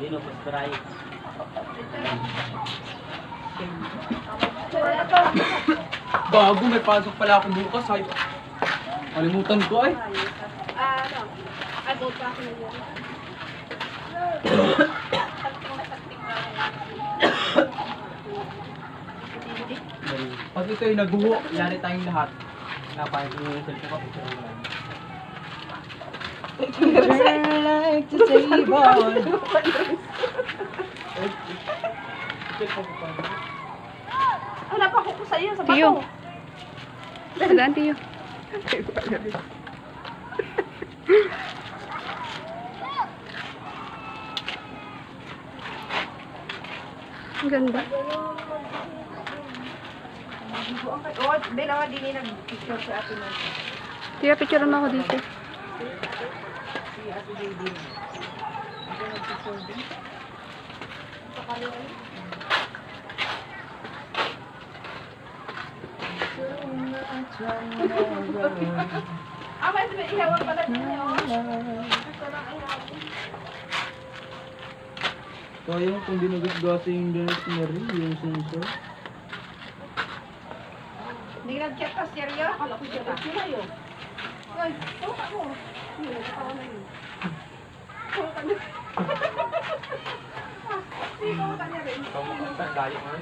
Yun o, paspiray. Bago, may pasok pala ako bukas. Ay, kalimutan ko ay. Ano? Adult pa ako yun. Pag ito ay naguho, yari tayong lahat. Napahin ko yung cellphone ko. Lang. like to Ah, napako ko sa'yo sa Tiyo. bato. Sadaan, tiyo. Ang ganda. Oo, Bella, di ni nag-picture sa atin. Tiyo, picture mo ako dito. Ah, may sabi, ihawan pala niya. Ito lang ihawan. Kaya kung dinagasgasa yung dinet na rin, yung sensor. Hindi ka nag-chat ka, seryo? Akala ko siya sila yun. Ay, oh, ako. Hindi, nagkatawa na yun. Oo, kanya. Sino ka niya rin? Kamu, ang dayo nga.